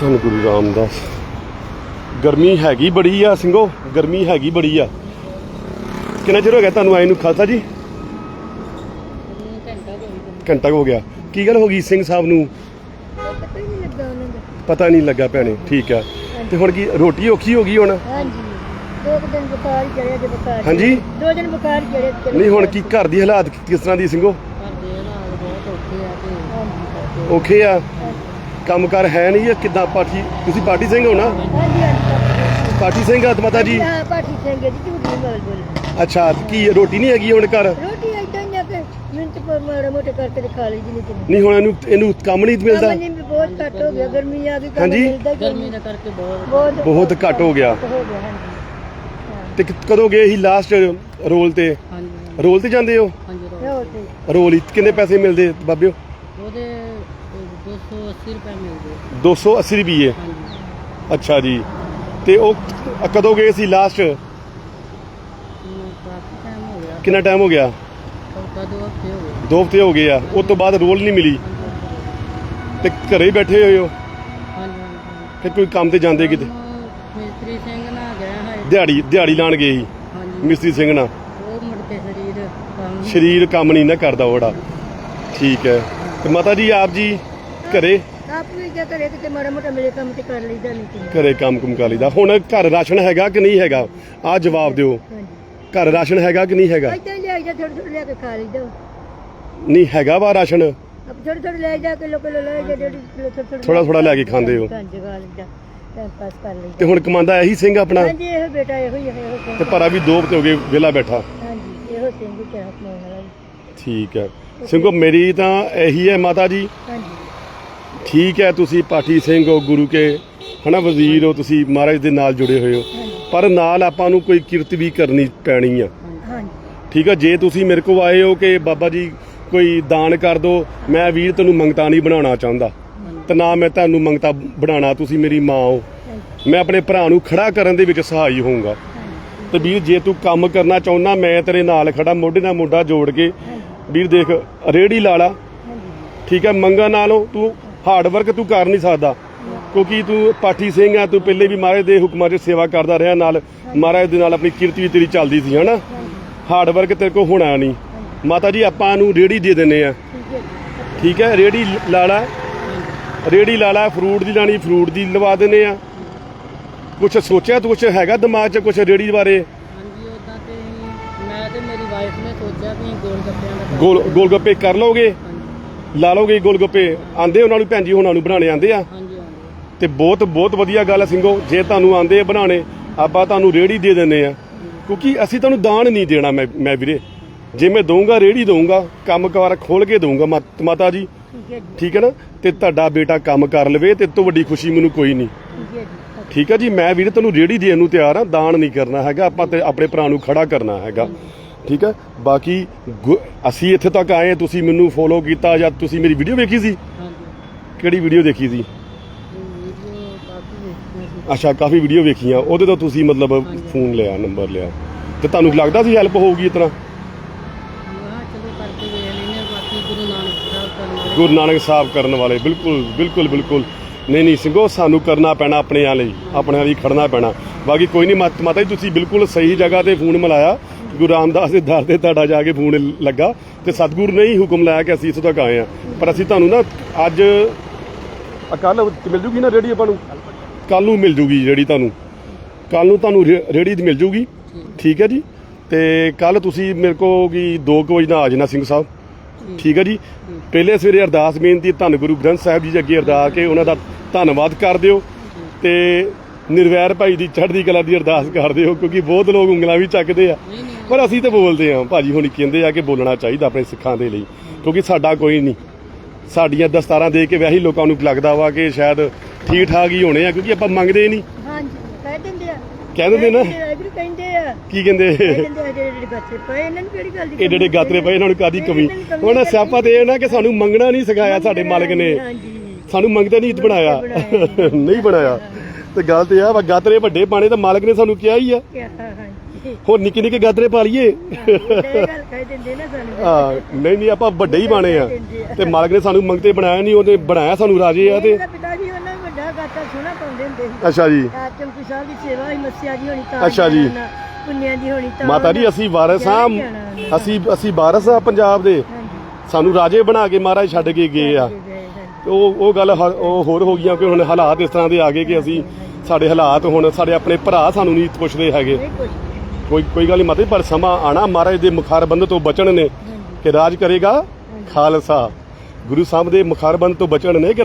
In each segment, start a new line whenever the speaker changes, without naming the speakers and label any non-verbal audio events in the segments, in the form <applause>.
ਧੰਨ ਗੁਰੂ ਰਾਮਦਾਸ। ਗਰਮੀ ਹੈਗੀ ਬੜੀ ਆ ਸਿੰਘੋ ਗਰਮੀ ਹੈਗੀ ਬੜੀ ਆ। ਕਿੰਨਾ ਚਿਰ ਹੋ ਗਿਆ ਤੁਹਾਨੂੰ ਆਏ ਨੂੰ? ਖਾਲਸਾ ਜੀ? ਘੰਟਾ ਹੋ ਗਿਆ। ਕੀ ਗੱਲ ਹੋ ਗਈ ਸਿੰਘ ਸਾਹਿਬ ਨੂੰ?
ਪਤਾ ਨਹੀਂ ਲੱਗਾ ਉਹਨਾਂ ਦਾ
ਪਤਾ ਨਹੀਂ ਲੱਗਾ ਭੈਣੇ ਠੀਕ ਆ। ਤੇ ਹੁਣ ਕੀ ਰੋਟੀ ਔਖੀ ਹੋ ਗਈ ਹੁਣ?
ਹਾਂਜੀ। ਦੋ ਦਿਨ ਬੁਖਾਰ ਚੜਿਆ ਜੇ ਬੁਖਾਰ
ਹਾਂਜੀ?
ਦੋ ਦਿਨ ਬੁਖਾਰ ਚੜਿਆ ਤੇ
ਨਹੀਂ ਹੁਣ ਕੀ ਘਰ ਦੀ ਹਾਲਾਤ ਕਿਸ ਤਰ੍ਹਾਂ ਦੀ ਸਿੰਘੋ?
ਘਰ ਦੇ ਹਾਲਾਤ ਬਹੁਤ ਔਖੇ ਆ ਤੇ
ਔਖੇ ਆ? ਕੰਮਕਾਰ ਹੈ ਨਹੀਂ ਆ ਕਿੱਦਾਂ? ਪਾਠੀ ਤੁਸੀਂ ਪਾਠੀ ਸਿੰਘ ਹੋ ਨਾ?
ਹਾਂਜੀ ਹਾਂਜੀ
ਪਾਠੀ ਸਿੰਘ। ਆ ਮਾਤਾ ਜੀ?
ਹਾਂ ਪਾਠੀ ਸਿੰਘ ਜੀ ਝੂਠੀ ਬੋਲ ਬੋਲ
ਅੱਛਾ ਕੀ ਰੋਟੀ ਨਹੀਂ ਹੈਗੀ ਹੁਣ ਘਰ?
ਰੋਟੀ ਏਦਾਂ ਹੀ ਆ ਕਿ ਮਿੰਟ ਪਰ ਮਾੜਾ ਮੋਟੇ ਕਰਕੇ ਤੇ ਖਾ ਲਈ ਜੀ ਨਹੀਂ
ਨਹੀਂ ਹੁਣ ਇਹਨੂੰ ਇਹਨੂੰ ਕੰਮ ਨਹੀਂ ਮਿਲਦਾ?
ਕੰਮ ਨਹੀਂ ਵੀ ਬਹੁਤ ਘੱਟ ਹੋ ਗਿਆ ਗਰਮੀ ਆ ਗਈ ਕੰਮ
ਹਾਂਜੀ?
ਮਿਲਦਾ ਗਰਮੀ ਦਾ ਕਰਕੇ ਬਹੁਤ
ਬਹੁਤ ਘੱਟ ਹੋ ਗਿਆ।
ਹੋ ਗਿਆ ਹਾਂਜੀ।
ਤੇ ਕ- ਕਦੋਂ ਗਏ ਸੀ ਲਾਸਟ ਰੋਲ ਤੇ?
ਹਾਂਜੀ।
ਰੋਲ ਤੇ ਜਾਂਦੇ ਹੋ?
ਹਾਂਜੀ
ਹਾਂ ਤੇ।
ਰੋਲ ਹੀ ਕਿੰਨੇ ਪੈਸੇ ਮਿਲਦੇ ਬਾਬਿਓ?
ਉਹਦੇ 280 ਰੁਪਏ ਮਿਲਦੇ
280 ਰੁਪਏ।
ਹਾਂਜੀ।
ਅੱਛਾ ਜੀ। ਤੇ ਉਹ ਕਦੋਂ ਗਏ ਸੀ ਲਾਸਟ
ਮੈਨੂੰ ਕਾਫੀ ਟਾਈਮ ਹੋ ਗਿਆ।
ਕਿੰਨਾ ਟਾਈਮ ਹੋ ਗਿਆ?
ਦੋ ਹਫ਼ਤੇ ਹੋ ਗਏ।
ਦੋ ਹਫ਼ਤੇ ਹੋ ਗਏ ਆ। ਉਸ ਤੋਂ ਬਾਅਦ ਰੋਲ ਨਹੀਂ ਮਿਲੀ। ਤੇ ਘਰੇ ਹੀ ਬੈਠੇ ਹੋਏ ਹੋ?
ਹਾਂਜੀ ਹਾਂਜੀ।
ਫਿਰ ਕੋਈ ਕੰਮ ਤੇ ਜਾਂਦੇ ਕਿਤੇ?
ਕੰਮ ਮਿਸਤਰੀ ਸਿੰਘ ਨਾਲ ਗਿਆ ਹੈ
ਦਿਹਾੜੀ ਦਿਹਾੜੀ ਲਾਣ ਗਏ ਸੀ।
ਹਾਂਜੀ।
ਮਿਸਤਰੀ ਸਿੰਘ ਨਾਲ।
ਉਹ ਮੁੜ ਕੇ ਸਰੀਰ ਕੰਮ
ਸਰੀਰ ਕੰਮ ਨਹੀਂ ਨਾ ਕਰਦਾ ਉਹੜਾ ਠੀਕ ਹੈ। ਤੇ ਮਾਤਾ ਜੀ ਆਪ ਜੀ ਘਰੇ?
ਆਪ ਵੀ ਜੇ ਕਰੇ ਕਿਤੇ ਮਾੜਾ ਮੋਟਾ ਮੇਰੇ ਕੰਮ ਤੇ ਕਰ ਲਈਦਾ ਨਹੀਂ ਤੇ
ਘਰੇ ਕੰਮ ਕੁਮ ਕਰ ਲਈਦਾ। ਹੁਣ ਘਰ ਰਾਸ਼ਨ ਹੈਗਾ ਕਿ ਨਹੀਂ ਹੈਗਾ? ਆ ਜਵਾਬ ਦਿਓ।
ਹਾਂਜੀ।
ਘਰ ਰਾਸ਼ਨ ਹੈਗਾ ਕਿ ਨਹੀਂ ਹੈਗਾ?
ਹੀ ਲੈ ਜਾ ਥੋੜੇ ਥੋੜੇ ਲੈ ਕੇ ਖਾ ਲਈਦਾ।
ਨਹੀਂ ਹੈਗਾ ਵਾ ਰਾਸ਼ਨ?
ਅਬ ਥੋੜੇ ਥੋੜੇ ਲੈ ਜਾ ਕਿਲੋ ਕਿਲੋ ਲੈ ਜਾ ਜਿਹੜੀ ਕਿਲੋ ਥੋੜਾ
ਥੋੜ੍ਹਾ ਥੋੜ੍ਹਾ ਲੈ ਕੇ ਖਾਂਦੇ ਹੋ।
ਹਾਂ ਜਗਾ ਲਈਦਾ। ਟਾਈਮ ਪਾਸ ਕਰ ਲਈਦਾ।
ਤੇ ਹੁਣ ਕਮਾਂਦਾ ਇਹੀ ਸਿੰਘ ਆਪਣਾ?
ਹਾਂਜੀ ਇਹੋ ਬੇਟਾ ਇਹੋ ਹੀ ਹੈ ਇਹੋ ਸਿੰਘ
ਤੇ ਪਰਾ ਵੀ ਦੋ ਹਫ਼ਤੇ ਹੋ ਗਏ ਵਿਹਲਾ ਬੈਠਾ।
ਹਾਂਜੀ ਇਹੋ ਸਿੰਘ ਹੀ ਚਾਹ ਕਮਾਉਣ ਵਾਲਾ ਜੀ।
ਠੀਕ ਹੈ। ਸਿੰਘੋ ਮੇਰੀ ਤਾਂ ਇਹੀ ਹੈ ਮਾਤਾ ਜੀ।
ਹਾਂਜੀ।
ਠੀਕ ਹੈ ਤੁਸੀਂ ਪਾਠੀ ਸਿੰਘ ਹੋ ਗੁਰੂ ਕੇ ਹਨਾ ਵਜ਼ੀਰ ਹੋ ਤੁਸੀਂ ਮਹਾਰਾਜ ਦੇ ਨਾਲ ਜੁੜੇ ਹੋਏ ਹੋ। ਪਰ ਨਾਲ ਆਪਾਂ ਨੂੰ ਕੋਈ ਕਿਰਤ ਵੀ ਕਰਨੀ ਪੈਣੀ ਆ। ਠੀਕ ਆ ਜੇ ਤੁਸੀਂ ਮੇਰੇ ਕੋਲ ਆਏ ਹੋ ਕਿ ਬਾਬਾ ਜੀ ਕੋਈ ਦਾਨ ਕਰ ਦਿਓ ਮੈਂ ਵੀਰ ਤੈਨੂੰ ਮੰਗਤਾ ਨਹੀਂ ਬਣਾਉਣਾ ਚਾਹੁੰਦਾ। ਤੇ ਨਾ ਮੈਂ ਤੁਹਾਨੂੰ ਮੰਗਤਾ ਬਣਾਉਣਾ ਤੁਸੀਂ ਮੇਰੀ ਮਾਂ ਹੋ। ਮੈਂ ਆਪਣੇ ਭਰਾ ਨੂੰ ਖੜਾ ਕਰਨ ਦੇ ਵਿੱਚ ਸਹਾਈ ਹੋਊਂਗਾ। ਤੇ ਵੀਰ ਜੇ ਤੂੰ ਕੰਮ ਕਰਨਾ ਚਾਹੁੰਦਾ ਮੈਂ ਤੇਰੇ ਨਾਲ ਖੜਾ ਮੋਢੇ ਨਾਲ ਮੋਢਾ ਜੋੜ ਕੇ। ਵੀਰ ਦੇਖ ਰੇੜੀ ਲਾ ਲਾ।
ਹਾਂਜੀ।
ਠੀਕ ਹੈ ਮੰਗਣ ਨਾਲੋਂ ਤੂੰ ਹਾਰਡ ਵਰਕ ਤੂੰ ਕਰ ਨਹੀਂ ਸਕਦਾ। ਕਿਉਂਕਿ ਤੂੰ ਪਾਠੀ ਸਿੰਘ ਆ ਤੂੰ ਪਹਿਲੇ ਵੀ ਮਹਾਰਾਜ ਦੇ ਹੁਕਮਾਂ 'ਚ ਸੇਵਾ ਕਰਦਾ ਰਿਹਾ ਨਾਲ ਮਹਾਰਾਜ ਦੇ ਨਾਲ ਆਪਣੀ ਕਿਰਤ ਵੀ ਤੇਰੀ ਚੱਲਦੀ ਸੀ ਹਨਾ? ਹਾਰਡ ਵਰਕ ਤੇਰੇ ਕੋ ਹੋਣਾ ਨਹੀਂ। ਮਾਤਾ ਜੀ ਆਪਾਂ ਨੂੰ ਰੇੜੀ ਦੇ ਦਿੰਨੇ ਆ।
ਠੀਕ ਹੈ? ਜੀ।
ਠੀਕ ਹੈ ਰੇੜੀ ਲਾ ਲਾ ਰੇੜੀ ਲਾ ਲਾ ਫਰੂਟ ਦੀ ਲਾਣੀ ਫਰੂਟ ਦੀ ਲਵਾ ਦਿੰਨੇ ਆ। ਕੁਛ ਸੋਚਿਆ ਤੂੰ? ਕੁਛ ਹੈਗਾ ਦਿਮਾਗ 'ਚ ਕੁਛ ਰੇੜੀ ਬਾਰੇ?
ਹਾਂਜੀ ਉਦਾਂ ਤੇ ਮੈਂ ਤੇ ਮੇਰੀ ਵਾਈਫ ਨੇ ਸੋਚਿਆ ਵੀ ਗੋਲ ਗੱਪਿਆਂ ਦਾ ਕੰਮ
ਗੋਲ ਗੋਲ ਗੱਪੇ ਕਰ ਲਓਗੇ? ਲਾ ਲਓਗੇ ਗੋਲ ਗੱਪੇ ਆਂਦੇ ਉਹਨਾਂ ਨੂੰ ਭੈਣ ਜੀ ਉਹਨਾਂ ਨੂੰ ਬਣਾਉਣੇ ਆਂਦੇ ਆ। ਤੇ ਬਹੁਤ ਬਹੁਤ ਵਧੀਆ ਗੱਲ ਹੈ ਸਿੰਘੋ ਜੇ ਤੁਹਾਨੂੰ ਆਂਦੇ ਆ ਬਣਾਉਣੇ ਆਪਾਂ ਤੁਹਾਨੂੰ ਰੇੜੀ ਦੇ ਦਿੰਨੇ ਆ। ਕਿਉਂਕਿ ਅਸੀਂ ਤੁਹਾਨੂੰ ਦਾਨ ਨਹੀਂ ਦੇਣਾ ਮੈਂ ਮੈਂ ਵੀਰੇ। ਜੇ ਮੈਂ ਦਊਂਗਾ ਰੇੜੀ ਦਊਂਗਾ ਕੰਮ ਕਾਰ ਖੋਲ ਕੇ ਦਊਂਗਾ ਮਾਤ- ਜੀ।
ਠੀਕ ਹੈ
ਨਾ? ਤੇ ਤੁਹਾਡਾ ਬੇਟਾ ਕੰਮ ਕਰ ਲਵੇ ਤੇ ਤੋਂ ਵੱਡੀ ਖੁਸ਼ੀ ਮੈਨੂੰ ਕੋਈ ਨਹੀਂ।
ਠੀਕ ਹੈ ਜੀ।
ਮੈਂ ਵੀਰੇ ਤੈਨੂੰ ਰੇੜੀ ਦੇਣ ਨੂੰ ਤਿਆਰ ਆ ਦਾਨ ਨਹੀਂ ਕਰਨਾ ਹੈਗਾ। ਆਪਾਂ ਤੇ ਆਪਣੇ ਭਰਾ ਨੂੰ ਖੜਾ ਕਰਨਾ ਹੈਗਾ। ਠੀਕ ਹੈ? ਬਾਕੀ ਗੁ- ਅਸੀਂ ਇੱਥੇ ਤੱਕ ਆਏ ਹਾਂ, ਤੁਸੀਂ ਮੈਨੂੰ ਫੋਲੋ ਕੀਤਾ ਜਾਂ ਤੁਸੀਂ ਮੇਰੀ ਵੀਡੀਓ ਵੇਖੀ ਸੀ? ਕਿਹੜੀ ਵੀਡੀਓ ਦੇਖੀ ਸੀ?
ਵੀਡੀਓ ਕਾਫੀ ਵੇਖੀਆਂ ਸੀ
ਅੱਛਾ ਕਾਫੀ ਵੀਡੀਓ ਵੇਖੀਆਂ। ਉਹਦੇ ਤੋਂ ਤੁਸੀਂ ਮਤਲਬ ਫੋਨ ਲਿਆ ਨੰਬਰ ਲਿਆ। ਤੇ ਤੁਹਾਨੂੰ ਲੱਗਦਾ ਸੀ ਹੈਲਪ ਹੋਊਗੀ ਇਸ ਤਰ੍ਹਾਂ?
ਮੈਂ ਚਲੋ ਕਰਕੇ ਵੇਖ ਲੈਨੇ ਬਾਕੀ ਗੁਰੂ ਨਾਨਕ ਸਾਹਿਬ ਕਰਨ ਵਾਲੇ।
ਗੁਰੂ ਨਾਨਕ ਸਾਹਿਬ ਕਰਨ ਵਾਲੇ। ਬਿਲਕੁਲ ਬਿਲਕੁਲ ਬਿਲਕੁਲ। ਨਹੀਂ ਨਹੀਂ ਸਿੰਘੋ ਸਾਨੂੰ ਕਰਨਾ ਪੈਣਾ ਆਪਣਿਆਂ ਲਈ। ਆਪਣਿਆਂ ਲਈ ਖੜਨਾ ਪੈਣਾ। ਬਾਕੀ ਕੋਈ ਨਹੀਂ ਮਾਤਾ ਜੀ ਤੁਸੀਂ ਬਿਲਕੁਲ ਸਹੀ ਜਗ੍ਹਾ ਤੇ ਫੋਨ ਮਿਲਾਇਆ। ਗੁਰੂ ਰਾਮਦਾਸ ਦੇ ਦਰ ਤੇ ਤੁਹਾਡਾ ਜਾ ਕੇ ਫੋਨ ਲੱਗਾ ਤੇ ਸਤਿਗੁਰੂ ਨੇ ਹੀ ਹੁਕਮ ਲਾਇਆ ਕਿ ਅਸੀਂ ਇੱਥੋਂ ਤੱਕ ਆਏ ਆ ਪਰ ਅਸੀਂ ਤੁਹਾਨੂੰ ਨਾ ਅੱਜ ਕੱਲ ਮਿਲ ਜੂਗੀ ਨਾ ਰੇੜੀ ਆਪਾਂ ਨੂੰ? ਕੱਲ ਨੂੰ ਮਿਲ ਜੂਗੀ ਰੇੜੀ ਤੁਹਾਨੂੰ। ਕੱਲ ਨੂੰ ਤੁਹਾਨੂੰ ਰੇ- ਰੇੜੀ ਮਿਲ ਜੂਗੀ। ਠੀਕ ਹੈ ਜੀ? ਤੇ ਕੱਲ ਤੁਸੀਂ ਮੇਰੇ ਕੋ ਕੀ 2 ਵਜੇ ਨਾਲ ਆ ਜਾਣਾ ਸਿੰਘ ਸਾਹਿਬ। ਠੀਕ ਹੈ ਜੀ? ਪਹਿਲੇ ਸਵੇਰੇ ਅਰਦਾਸ ਬੇਨਤੀ ਧੰਨ ਗੁਰੂ ਗ੍ਰੰਥ ਸਾਹਿਬ ਜੀ ਦੇ ਅੱਗੇ ਅਰਦਾਸ ਕੇ ਉਹਨਾਂ ਦਾ ਧੰਨਵਾਦ ਕਰ ਦਿਓ। ਤੇ ਨਿਰਵੈਰ ਭਾਈ ਦੀ ਚੜ੍ਹਦੀ ਕਲਾ ਦੀ ਅਰਦਾਸ ਕਰ ਦਿਓ, ਕਿਉਂਕਿ ਬਹੁਤ ਲੋਕ ਉਂਗਲਾਂ ਵੀ ਚੱਕਦੇ ਆ। ਪਰ ਅਸੀਂ ਤੇ ਬੋਲਦੇ ਆ ਭਾਜੀ ਹੁਣੀ ਕਹਿੰਦੇ ਆ ਕਿ ਬੋਲਣਾ ਚਾਹੀਦਾ ਆਪਣੇ ਸਿੱਖਾਂ ਦੇ ਲਈ ਕਿਉਂਕਿ ਸਾਡਾ ਕੋਈ ਨਹੀਂ। ਸਾਡੀਆਂ ਦਸਤਾਰਾਂ ਦੇ ਕੇ ਵੈਸੇ ਹੀ ਲੋਕਾਂ ਨੂੰ ਲੱਗਦਾ ਵਾ ਕਿ ਸ਼ਾਇਦ ਠੀਕ ਠਾਕ ਹੀ ਹੋਣੇ ਆ ਕਿਉਂਕਿ ਆਪਾਂ ਮੰਗਦੇ ਨਹੀਂ।
ਹਾਂਜੀ ਕਹਿ ਦਿੰਦੇ ਆ।
ਕਹਿ ਦਿੰਦੇ ਨਾ।
ਇਧਰ ਕਹਿੰਦੇ ਆ।
ਕੀ ਕਹਿੰਦੇ?
ਕਹਿ ਦਿੰਦੇ ਆ ਜਿਹੜੇ ਜਿਹੜੇ ਬੱਚੇ ਪਏ ਇਹਨਾਂ ਨੂੰ ਕਿਹੜੀ ਗੱਲ ਦੀ
ਇਹ ਜਿਹੜੇ ਗਾਤਰੇ ਪਏ ਇਹਨਾਂ ਨੂੰ ਕਾਦੀ ਕਮੀ? ਹੁਣ ਸਿਆਪਾ ਤੇ ਇਹ ਨਾ ਕਿ ਸਾਨੂੰ ਮੰਗਣਾ ਨਹੀਂ ਸਿਖਾਇਆ ਸਾਡੇ ਮਾਲਕ ਨੇ। ਸਾਨੂੰ ਮੰਗਦੇ ਨਹੀਂ ਬਣਾਇਆ। <laughs> ਨਹੀਂ ਬਣਾਇਆ। ਤੇ ਗੱਲ ਤੇ ਆ ਵਾ ਗਾਤਰੇ ਵੱਡੇ ਪਾਣੇ ਤਾਂ ਮਾਲਕ ਨੇ ਸਾਨੂੰ ਕਿਹਾ ਹੀ ਆ। ਹੋਰ ਨਿੱਕੇ ਨਿੱਕੇ ਗਾਤਰੇ ਪਾ ਲਈਏ। ਆ ਨਹੀਂ ਨਹੀਂ ਆਪਾਂ ਵੱਡੇ ਹੀ ਬਾਣੇ ਆ। ਤੇ ਮਾਲਕ ਨੇ ਸਾਨੂੰ ਮੰਗਤੇ ਬਣਾਇਆ ਨਹੀਂ ਉਹਨੇ ਬਣਾਇਆ ਸਾਨੂੰ ਰਾਜੇ ਆ ਤੇ।
ਮੇਰਾ ਪਿਤਾ ਜੀ ਉਹਨਾਂ ਨੂੰ ਵੱਡਾ ਗਾਤਾ ਸੋਹਣਾ ਪਾਉਂਦੇ ਹੁੰਦੇ ਸੀ।
ਅੱਛਾ ਜੀ।
ਆ ਚੌਂਕੀ ਸਾਹਿਬ ਦੀ ਸੇਵਾ ਹੋਈ ਮੱਸਿਆ ਦੀ ਹੋਣੀ ਤਾਂ
ਅੱਛਾ ਜੀ।
ਜਾਣਾ, ਪੁੰਨਿਆਂ ਦੀ ਹੋਣੀ ਤਾਂ
ਮਾਤਾ ਜੀ ਅਸੀਂ ਵਾਰਸ ਹਾਂ
ਹੀ ਜਾਣਾ।
ਅਸੀਂ ਅਸੀਂ ਵਾਰਸ ਆ ਪੰਜਾਬ ਦੇ। ਸਾਨੂੰ ਰਾਜੇ ਬਣਾ ਕੇ ਮਹਾਰਾਜ ਛੱਡ ਕੇ ਗਏ ਆ। ਉਹ ਉਹ ਗੱਲ ਹ- ਉਹ ਹੋਰ ਹੋ ਗਈਆਂ ਕਿ ਹੁਣ ਹਾਲਾਤ ਇਸ ਤਰ੍ਹਾਂ ਦੇ ਆ ਗਏ ਕਿ ਅਸੀਂ ਸਾਡੇ ਹਾਲਾਤ ਹੁਣ ਸਾਡੇ ਆਪਣੇ ਭਰਾ ਸਾਨੂੰ ਨਹੀਂ ਪੁੱਛਦੇ ਹੈਗੇ। ਕੋਈ ਕੋਈ ਗੱਲ ਨਹੀਂ ਮਾਤਾ ਜੀ ਪਰ ਸਮਾਂ ਆਣਾ ਮਹਾਰਾਜ ਦੇ ਮੁਖਾਰਬੰਦ ਤੋਂ ਬਚਣ ਨੇ ਕਿ ਰਾਜ ਕਰੇਗਾ ਖਾਲਸਾ। ਗੁਰੂ ਸਾਹਿਬ ਦੇ ਮੁਖਾਰਬੰਦ ਤੋਂ ਬਚਣ ਨੇ ਕਿ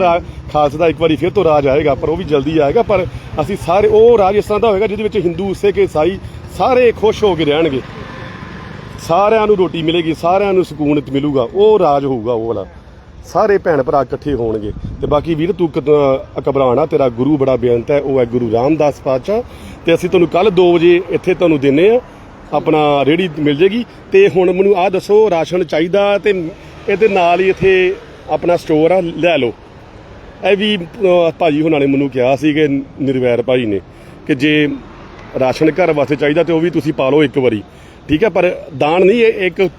ਖਾਲਸਾ ਦਾ ਇੱਕ ਵਾਰੀ ਫਿਰ ਤੋਂ ਰਾਜ ਆਏਗਾ ਪਰ ਉਹ ਵੀ ਜਲਦੀ ਆਏਗਾ ਪਰ ਅਸੀਂ ਸਾਰੇ ਉਹ ਰਾਜ ਇਸ ਤਰ੍ਹਾਂ ਦਾ ਹੋਏਗਾ ਜਿਹਦੇ ਵਿੱਚ ਹਿੰਦੂ ਸਿੱਖ ਈਸਾਈ ਸਾਰੇ ਖੁਸ਼ ਹੋ ਕੇ ਰਹਿਣਗੇ। ਸਾਰਿਆਂ ਨੂੰ ਰੋਟੀ ਮਿਲੇਗੀ ਸਾਰਿਆਂ ਨੂੰ ਸਕੂਨ ਮਿਲੂਗਾ ਉਹ ਰਾਜ ਹੋਊਗਾ ਉਹ ਵਾਲਾ। ਸਾਰੇ ਭੈਣ ਭਰਾ ਇਕੱਠੇ ਹੋਣਗੇ। ਤੇ ਬਾਕੀ ਵੀਰ ਤੂੰ ਕਦ- ਘਬਰਾਣਾ ਤੇਰਾ ਗੁਰੂ ਬੜਾ ਬੇਅੰਤ ਹੈ ਉਹ ਹੈ ਗੁਰੂ ਰਾਮਦਾਸ ਪਾਤਸ਼ਾਹ। ਤੇ ਅਸੀਂ ਤੁਹਾਨੂੰ ਕੱਲ 2 ਵਜੇ ਇੱਥੇ ਤੁਹਾਨੂੰ ਦਿੰਨੇ ਆ। ਆਪਣਾ ਰੇੜੀ ਮਿਲ ਜੇਗੀ। ਤੇ ਹੁਣ ਮੈਨੂੰ ਆਹ ਦੱਸੋ ਰਾਸ਼ਨ ਚਾਹੀਦਾ ਤੇ ਇਹਦੇ ਨਾਲ ਹੀ ਇੱਥੇ ਆਪਣਾ ਸਟੋਰ ਆ ਲੈ ਲਓ। ਇਹ ਵੀ ਅਹ, ਭਾਜੀ ਹੁਣਾਂ ਨੇ ਮੈਨੂੰ ਕਿਹਾ ਸੀ ਕਿ ਨਿਰਵੈਰ ਭਾਈ ਨੇ ਕਿ ਜੇ ਰਾਸ਼ਨ ਘਰ ਵਾਸਤੇ ਚਾਹੀਦਾ ਤੇ ਉਹ ਵੀ ਤੁਸੀਂ ਪਾ ਲਓ ਇੱਕ ਵਾਰੀ। ਠੀਕ ਹੈ ਪਰ ਦਾਨ ਨਹੀਂ ਇਹ ਇੱਕ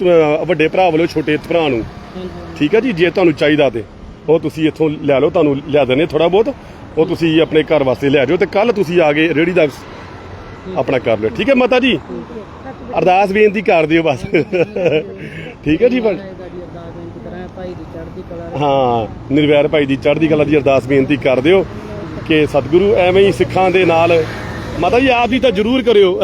ਵੱਡੇ ਭਰਾ ਵੱਲੋਂ ਛੋਟੇ ਭਰਾ ਨੂੰ। ਠੀਕ ਹੈ ਜੀ, ਜੇ ਤੁਹਾਨੂੰ ਚਾਹੀਦਾ ਤੇ। ਉਹ ਤੁਸੀਂ ਇੱਥੋਂ ਲੈ ਲਓ, ਤੁਹਾਨੂੰ ਲਿਆ ਦਿੰਦੇ ਥੋੜਾ ਬਹੁਤ। ਉਹ ਤੁਸੀਂ ਆਪਣੇ ਘਰ ਵਾਸਤੇ ਲੈ ਜਾਓ ਤੇ ਕੱਲ ਤੁਸੀਂ ਆ ਕੇ ਰੇੜੀ ਦਾ ਆਪਣਾ ਕਰ ਲਿਓ। ਠੀਕ ਹੈ ਮਾਤਾ ਜੀ? ਅਰਦਾਸ ਬੇਨਤੀ ਕਰ ਦਿਓ ਬਸ। ਠੀਕ ਹੈ ਜੀ ਭਾਈ ਹਾਂ, ਨਿਰਵੈਰ ਭਾਈ ਦੀ ਚੜ੍ਹਦੀ ਕਲਾ ਦੀ ਅਰਦਾਸ ਬੇਨਤੀ ਕਰ ਦਿਓ ਕਿ ਸਤਿਗੁਰੂ ਐਵੇਂ ਹੀ ਸਿੱਖਾਂ ਦੇ ਨਾਲ ਮਾਤਾ ਜੀ, ਆਪ ਜੀ ਤਾਂ ਜ਼ਰੂਰ ਕਰਿਓ।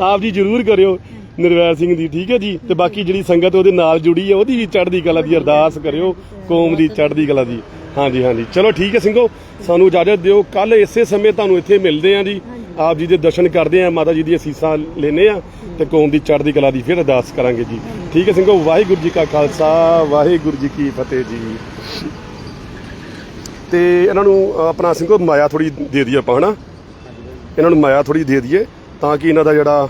ਆਪ ਜੀ ਜ਼ਰੂਰ ਕਰਿਓ। ਨਿਰਵੈਰ ਸਿੰਘ ਦੀ, ਠੀਕ ਹੈ ਜੀ? ਤੇ ਬਾਕੀ ਜਿਹੜੀ ਸੰਗਤ ਉਹਦੇ ਨਾਲ ਜੁੜੀ ਹੈ ਉਹਦੀ ਵੀ ਚੜ੍ਹਦੀ ਕਲਾ ਦੀ ਅਰਦਾਸ ਕਰਿਓ, ਕੌਮ ਦੀ ਚੜ੍ਹਦੀ ਕਲਾ ਦੀ। ਹਾਂਜੀ ਹਾਂਜੀ। ਚਲੋ ਠੀਕ ਹੈ ਸਿੰਘੋ, ਸਾਨੂੰ ਇਜਾਜ਼ਤ ਦਿਓ। ਕੱਲ ਇਸੇ ਸਮੇਂ ਤੁਹਾਨੂੰ ਇੱਥੇ ਮਿਲਦੇ ਆਂ ਜੀ। ਆਪ ਜੀ ਦੇ ਦਰਸ਼ਨ ਕਰਦੇ ਆਂ, ਮਾਤਾ ਜੀ ਦੀਆਂ ਅਸੀਸਾਂ ਲੈਨੇ ਆ ਤੇ ਕੌਮ ਦੀ ਚੜ੍ਹਦੀ ਕਲਾ ਦੀ ਫਿਰ ਅਰਦਾਸ ਕਰਾਂਗੇ ਜੀ। ਠੀਕ ਹੈ ਸਿੰਘੋ, ਵਾਹਿਗੁਰੂ ਜੀ ਕਾ ਖਾਲਸਾ, ਵਾਹਿਗੁਰੂ ਜੀ ਕੀ ਫਤਿਹ ਜੀ। ਤੇ ਇਹਨਾਂ ਨੂੰ ਆਪਣਾ ਸਿੰਘੋ, ਮਾਇਆ ਥੋੜੀ ਦੇ ਦਈਏ ਆਪਾਂ, ਹਨਾ? ਇਹਨਾਂ ਨੂੰ ਮਾਇਆ ਥੋੜੀ ਦੇ ਦਈਏ ਤਾਂ ਕਿ ਇਹਨਾਂ ਦਾ ਜਿਹੜਾ